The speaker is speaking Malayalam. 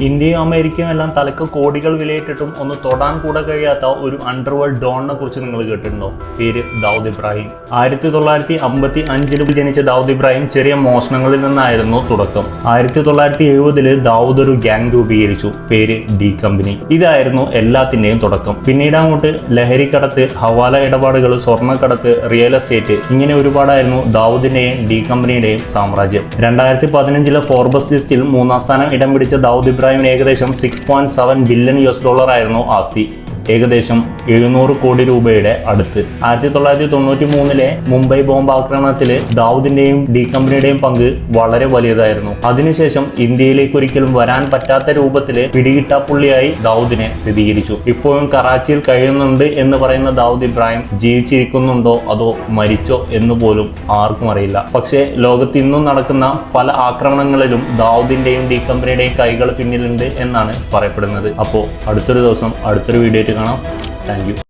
ഇന്ത്യയും അമേരിക്കയും എല്ലാം തലക്ക് കോടികൾ വിലയിട്ടിട്ടും ഒന്ന് തൊടാൻ കൂടെ കഴിയാത്ത ഒരു അണ്ടർവേൾഡ് ഡോണിനെ കുറിച്ച് നിങ്ങൾ കേട്ടിട്ടുണ്ടോ? പേര് ദൗദ് ഇബ്രാഹിം. ആയിരത്തി തൊള്ളായിരത്തി അമ്പത്തി അഞ്ചിൽ ജനിച്ച ദൗദ് ഇബ്രാഹിം ചെറിയ മോഷണങ്ങളിൽ നിന്നായിരുന്നു തുടക്കം. ആയിരത്തി തൊള്ളായിരത്തി എഴുപതിൽ ദൗദ് ഒരു ഗ്യാങ് രൂപീകരിച്ചു. പേര് ഡി കമ്പനി. ഇതായിരുന്നു എല്ലാത്തിന്റെയും തുടക്കം. പിന്നീട് അങ്ങോട്ട് ലഹരി കടത്ത് ഹവാല ഇടപാടുകൾ സ്വർണക്കടത്ത് റിയൽ എസ്റ്റേറ്റ് ഇങ്ങനെ ഒരുപാടായിരുന്നു ദൗദിന്റെയും ഡി കമ്പനിയുടെയും സാമ്രാജ്യം. രണ്ടായിരത്തി പതിനഞ്ചിലെ ഫോർബസ് ലിസ്റ്റിൽ മൂന്നാം സ്ഥാനം ഇടം പിടിച്ച ദാവൂദ് ഇബ്രാഹിമിന് ഏകദേശം six point seven billion U S dollar ആയിരുന്നു ആസ്തി. ഏകദേശം എഴുന്നൂറ് കോടി രൂപയുടെ അടുത്ത്. ആയിരത്തി തൊള്ളായിരത്തി തൊണ്ണൂറ്റി മൂന്നിലെ മുംബൈ ബോംബ് ആക്രമണത്തിൽ ദാവൂദിന്റെയും ഡി കമ്പനിയുടെയും പങ്ക് വളരെ വലിയതായിരുന്നു. അതിനുശേഷം ഇന്ത്യയിലേക്ക് ഒരിക്കലും വരാൻ പറ്റാത്ത രൂപത്തിൽ പിടികിട്ടാപ്പുള്ളിയായി ദാവൂദിനെ സ്ഥിരീകരിച്ചു. ഇപ്പോഴും കറാച്ചിയിൽ കഴിയുന്നുണ്ട് എന്ന് പറയുന്ന ദാവൂദ് ഇബ്രാഹിം ജീവിച്ചിരിക്കുന്നുണ്ടോ അതോ മരിച്ചോ എന്ന് പോലും ആർക്കും അറിയില്ല. പക്ഷേ ലോകത്ത് ഇന്നും നടക്കുന്ന പല ആക്രമണങ്ങളിലും ദാവൂദിന്റെയും ഡി കമ്പനിയുടെയും കൈകൾ പിന്നിലുണ്ട് എന്നാണ് പറയപ്പെടുന്നത്. അപ്പോൾ അടുത്തൊരു ദിവസം അടുത്തൊരു വീഡിയോ ആയിട്ട് കാണാം. താങ്ക്